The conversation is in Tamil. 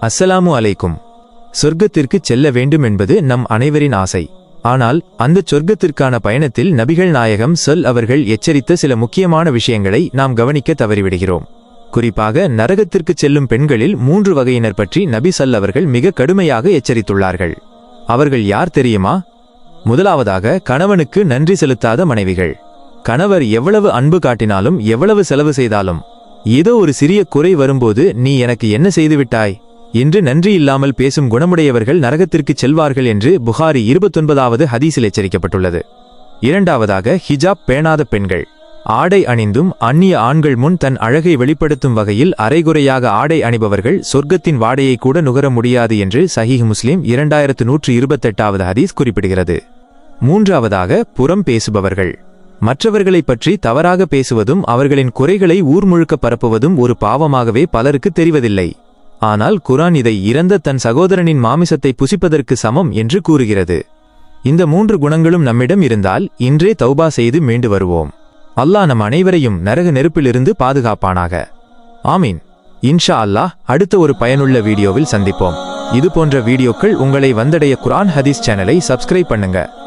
அஸ்ஸலாமு அலைக்கும். சொர்க்கத்திற்குச் செல்ல வேண்டும் என்பது நம் அனைவரின் ஆசை. ஆனால் அந்தச் சொர்க்கத்திற்கான பயணத்தில் நபிகள் நாயகம் சொல் அவர்கள் எச்சரித்த சில முக்கியமான விஷயங்களை நாம் கவனிக்க தவறிவிடுகிறோம். குறிப்பாக நரகத்திற்குச் செல்லும் பெண்களில் மூன்று வகையினர் பற்றி நபி சல் அவர்கள் மிக கடுமையாக எச்சரித்துள்ளார்கள். அவர்கள் யார் தெரியுமா? முதலாவதாக கணவனுக்கு நன்றி செலுத்தாத மனைவிகள். கணவர் எவ்வளவு அன்பு காட்டினாலும் எவ்வளவு செலவு செய்தாலும் ஏதோ ஒரு சிறிய குறை வரும்போது நீ எனக்கு என்ன செய்துவிட்டாய் என்று நன்றி இல்லாமல் பேசும் குணமுடையவர்கள் நரகத்திற்குச் செல்வார்கள் என்று புகாரி இருபத்தொன்பதாவது ஹதீஸில் எச்சரிக்கப்பட்டுள்ளது. இரண்டாவதாக ஹிஜாப் பேணாத பெண்கள். ஆடை அணிந்தும் அந்நிய ஆண்கள் முன் தன் அழகை வெளிப்படுத்தும் வகையில் அரைகுறையாக ஆடை அணிபவர்கள் சொர்க்கத்தின் வாடையை கூட நுகர முடியாது என்று சஹீஹ் முஸ்லிம் இரண்டாயிரத்து நூற்று இருபத்தெட்டாவது ஹதீஸ் குறிப்பிடுகிறது. மூன்றாவதாக புறம் பேசுபவர்கள். மற்றவர்களைப் பற்றி தவறாக பேசுவதும் அவர்களின் குறைகளை ஊர் முழுக்க பரப்புவதும் ஒரு பாவமாகவே பலருக்கு தெரிவதில்லை. ஆனால் குரான் இதை இறந்த தன் சகோதரனின் மாமிசத்தை புசிப்பதற்கு சமம் என்று கூறுகிறது. இந்த மூன்று குணங்களும் நம்மிடம் இருந்தால் இன்றே தௌபா செய்து மீண்டு வருவோம். அல்லாஹ் நம் அனைவரையும் நரக நெருப்பிலிருந்து பாதுகாப்பானாக. ஆமீன். இன்ஷா அல்லாஹ் அடுத்த ஒரு பயனுள்ள வீடியோவில் சந்திப்போம். இது போன்ற வீடியோக்கள் உங்களை வந்தடைய குரான் ஹதீஸ் சேனலை சப்ஸ்கிரைப் பண்ணுங்க.